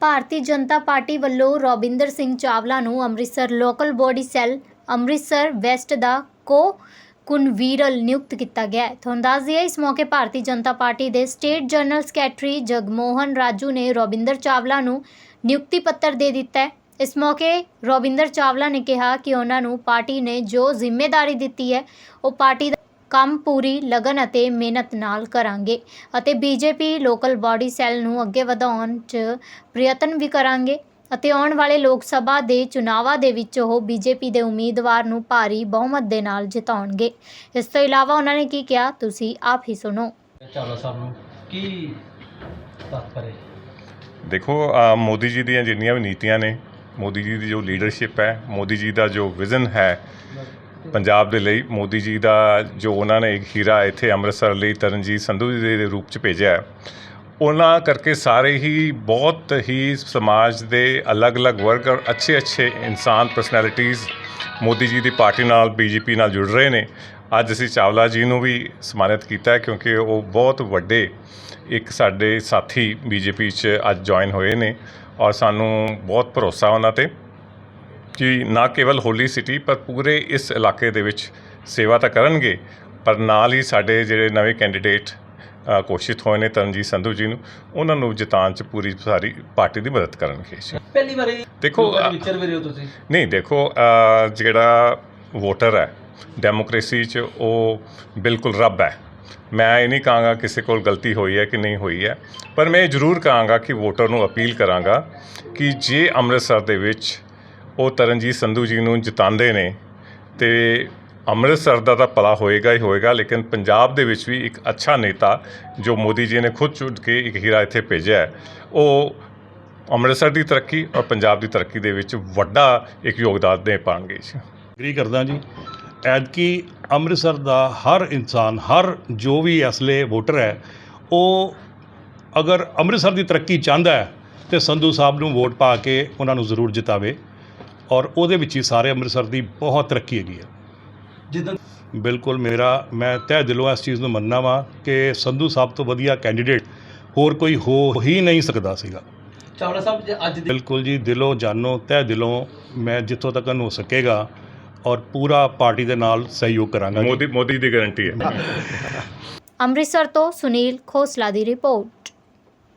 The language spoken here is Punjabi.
ਭਾਰਤੀ ਜਨਤਾ ਪਾਰਟੀ ਵੱਲੋਂ ਰੋਬਿੰਦਰ ਸਿੰਘ ਚਾਵਲਾ ਨੂੰ Amritsar local body cell Amritsar west ਦਾ ਕੋ ਕੁਨਵੀਰਲ ਨਿਯੁਕਤ ਕੀਤਾ ਗਿਆ ਹੈ। ਤੁਹਾਨੂੰ ਦੱਸ ਦਈਏ, ਇਸ ਮੌਕੇ ਭਾਰਤੀ ਜਨਤਾ ਪਾਰਟੀ ਦੇ ਸਟੇਟ ਜਨਰਲ ਸਕੱਤਰੀ ਜਗਮੋਹਨ ਰਾਜੂ ਨੇ ਰੋਬਿੰਦਰ ਚਾਵਲਾ ਨੂੰ ਨਿਯੁਕਤੀ ਪੱਤਰ ਦੇ ਦਿੱਤਾ ਹੈ। ਇਸ ਮੌਕੇ ਰੋਬਿੰਦਰ ਚਾਵਲਾ ਨੇ ਕਿਹਾ ਕਿ ਉਹਨਾਂ ਨੂੰ ਪਾਰਟੀ ਨੇ ਜੋ ਜ਼ਿੰਮੇਵਾਰੀ ਦਿੱਤੀ ਹੈ, ਉਹ ਪਾਰਟੀ ਦਾ ਕੰਮ ਪੂਰੀ ਲਗਨ ਅਤੇ ਮਿਹਨਤ ਨਾਲ ਕਰਾਂਗੇ ਅਤੇ ਬੀਜੇਪੀ ਲੋਕਲ ਬਾਡੀ ਸੈੱਲ ਨੂੰ ਅੱਗੇ ਵਧਾਉਣ 'ਚ ਪ੍ਰਯਤਨ ਵੀ ਕਰਾਂਗੇ ਅਤੇ ਆਉਣ ਵਾਲੇ ਲੋਕ ਸਭਾ ਦੇ ਚੁਣਾਵਾਂ ਦੇ ਵਿੱਚ ਉਹ ਬੀਜੇਪੀ ਦੇ ਉਮੀਦਵਾਰ ਨੂੰ ਭਾਰੀ ਬਹੁਮਤ ਦੇ ਨਾਲ ਜਿਤਾਉਣਗੇ। ਇਸ ਤੋਂ ਇਲਾਵਾ ਉਹਨਾਂ ਨੇ ਕੀ ਕਿਹਾ ਤੁਸੀਂ ਆਪ ਹੀ ਸੁਣੋ। ਚਾਵਲਾ ਸਾਹਿਬ ਨੂੰ ਕੀ ਤਾਤਪਰੇ ਦੇਖੋ ਅ, ਮੋਦੀ ਜੀ ਦੀਆਂ ਜਿੰਨੀਆਂ ਵੀ ਨੀਤੀਆਂ ਨੇ ਮੋਦੀ ਜੀ ਦੀ ਜੋ ਲੀਡਰਸ਼ਿਪ ਹੈ ਮੋਦੀ ਜੀ ਦਾ ਜੋ ਵਿਜ਼ਨ ਹੈ ਪੰਜਾਬ ਦੇ ਲਈ ਮੋਦੀ ਜੀ ਦਾ ਜੋ ਉਹਨਾਂ ਨੇ ਇੱਕ ਹੀਰਾ ਇੱਥੇ ਅੰਮ੍ਰਿਤਸਰ ਲਈ ਤਰਨਜੀਤ ਸੰਧੂ ਜੀ ਦੇ ਰੂਪ ਚ ਭੇਜਿਆ ਹੈ, ਉਹਨਾਂ ਕਰਕੇ ਸਾਰੇ ਹੀ ਬਹੁਤ ਹੀ ਸਮਾਜ ਦੇ ਅਲੱਗ-ਅਲੱਗ ਵਰਗ ਔਰ ਅੱਛੇ-ਅੱਛੇ ਇਨਸਾਨ ਪਰਸਨੈਲਿਟੀਜ਼ ਮੋਦੀ ਜੀ ਦੀ ਪਾਰਟੀ ਨਾਲ ਬੀਜੇਪੀ ਨਾਲ ਜੁੜ ਰਹੇ ਨੇ। ਅੱਜ ਅਸੀਂ ਚਾਵਲਾ ਜੀ ਨੂੰ ਵੀ ਸਨਮਾਨਿਤ ਕੀਤਾ ਕਿਉਂਕਿ ਉਹ ਬਹੁਤ ਵੱਡੇ ਇੱਕ ਸਾਡੇ ਸਾਥੀ ਬੀਜੇਪੀ 'ਚ ਅੱਜ ਜੁਆਇਨ ਹੋਏ ਨੇ ਔਰ ਸਾਨੂੰ ਬਹੁਤ ਭਰੋਸਾ ਉਹਨਾਂ ਤੇ। ਕਿ ਨਾ ਕੇਵਲ ਹੋਲੀ ਸਿਟੀ ਪਰ ਪੂਰੇ ਇਸ ਇਲਾਕੇ ਦੇ ਵਿੱਚ ਸੇਵਾ ਤਾਂ ਕਰਨਗੇ ਪਰ ਨਾਲ ਹੀ ਸਾਡੇ ਜਿਹੜੇ ਨਵੇਂ ਕੈਂਡੀਡੇਟ ਘੋਸ਼ਿਤ ਹੋਏ ਨੇ ਤਰਨਜੀਤ ਸੰਧੂ ਜੀ ਨੂੰ ਉਹਨਾਂ ਨੂੰ ਜਿਤਾਉਣ 'ਚ ਪੂਰੀ ਸਾਰੀ ਪਾਰਟੀ ਦੀ ਮਦਦ ਕਰਨਗੇ। ਪਹਿਲੀ ਵਾਰੀ ਦੇਖੋ, ਲੋਕਾਂ ਦੇ ਅ- ਵਿਚਰ ਵੀ ਰਹੇ ਹੋ ਤੁਸੀਂ ਨਹੀਂ ਦੇਖੋ ਜਿਹੜਾ ਵੋਟਰ ਹੈ ਡੈਮੋਕ੍ਰੇਸੀ 'ਚ ਉਹ ਬਿਲਕੁਲ ਰੱਬ ਹੈ ਮੈਂ ਇਹ ਨਹੀਂ ਕਹਾਂਗਾ ਕਿਸੇ ਕੋਲ ਗਲਤੀ ਹੋਈ ਹੈ ਕਿ ਨਹੀਂ ਹੋਈ ਹੈ ਪਰ ਮੈਂ ਇਹ ਜ਼ਰੂਰ ਕਹਾਂਗਾ ਕਿ ਵੋਟਰ ਨੂੰ ਅਪੀਲ ਕਰਾਂਗਾ ਕਿ ਜੇ ਅੰਮ੍ਰਿਤਸਰ ਦੇ ਵਿੱਚ ਉਹ ਤਰਨਜੀਤ ਸੰਧੂ ਜੀ ਨੂੰ ਜਿਤਾਉਂਦੇ ਨੇ ਤੇ ਅੰਮ੍ਰਿਤਸਰ ਦਾ ਤਾਂ ਭਲਾ ਹੋਏਗਾ ਹੀ ਹੋਏਗਾ, ਲੇਕਿਨ ਪੰਜਾਬ ਦੇ ਵਿੱਚ ਵੀ ਇੱਕ ਅੱਛਾ ਨੇਤਾ ਜੋ ਮੋਦੀ ਜੀ ਨੇ ਖੁਦ ਚੁਣ ਕੇ ਇੱਕ ਹੀਰਾ ਇੱਥੇ ਭੇਜਿਆ ਉਹ ਅੰਮ੍ਰਿਤਸਰ ਦੀ ਤਰੱਕੀ ਔਰ ਪੰਜਾਬ ਦੀ ਤਰੱਕੀ ਦੇ ਵਿੱਚ ਵੱਡਾ ਇੱਕ ਯੋਗਦਾਨ ਦੇ ਪਾਣਗੇ ਜੀ। ਐਗਰੀ ਕਰਦਾ ਜੀ। ਐਤਕੀ ਅੰਮ੍ਰਿਤਸਰ ਦਾ ਹਰ ਇਨਸਾਨ, ਹਰ ਜੋ ਵੀ ਅਸਲੇ ਵੋਟਰ ਹੈ, ਉਹ ਅਗਰ ਅੰਮ੍ਰਿਤਸਰ ਦੀ ਤਰੱਕੀ ਚਾਹੁੰਦਾ ਹੈ ਤੇ ਸੰਧੂ ਸਾਹਿਬ ਨੂੰ ਵੋਟ ਪਾ ਕੇ ਉਹਨਾਂ ਨੂੰ ਜ਼ਰੂਰ ਜਿਤਾਵੇ। ਔਰ ਉਹਦੇ ਵਿੱਚ ਹੀ ਸਾਰੇ ਅੰਮ੍ਰਿਤਸਰ ਦੀ ਬਹੁਤ ਤਰੱਕੀ ਹੈਗੀ ਹੈ। ਜਿੱਦਾਂ ਬਿਲਕੁਲ ਮੇਰਾ ਮੈਂ ਤਹਿ ਦਿਲੋਂ ਇਸ ਚੀਜ਼ ਨੂੰ ਮੰਨਣਾ ਵਾਂ ਕਿ ਸੰਧੂ ਸਾਹਿਬ ਤੋਂ ਵਧੀਆ ਕੈਂਡੀਡੇਟ ਹੋਰ ਕੋਈ ਹੋ ਹੀ ਨਹੀਂ ਸਕਦਾ ਸੀਗਾ। ਚਾਵਲਾ ਸਾਹਿਬ ਜੇ ਅੱਜ ਦੀ ਬਿਲਕੁਲ ਜੀ ਦਿਲੋਂ ਜਾਨੋਂ ਤਹਿ ਦਿਲੋਂ ਮੈਂ ਜਿੱਥੋਂ ਤੱਕ ਹੋ ਸਕੇਗਾ ਔਰ ਪੂਰਾ ਪਾਰਟੀ ਦੇ ਨਾਲ ਸਹਿਯੋਗ ਕਰਾਂਗਾ। ਮੋਦੀ ਮੋਦੀ ਦੀ ਗਾਰੰਟੀ ਹੈ। ਅੰਮ੍ਰਿਤਸਰ ਤੋਂ ਸੁਨੀਲ ਖੋਸਲਾ ਦੀ ਰਿਪੋਰਟ।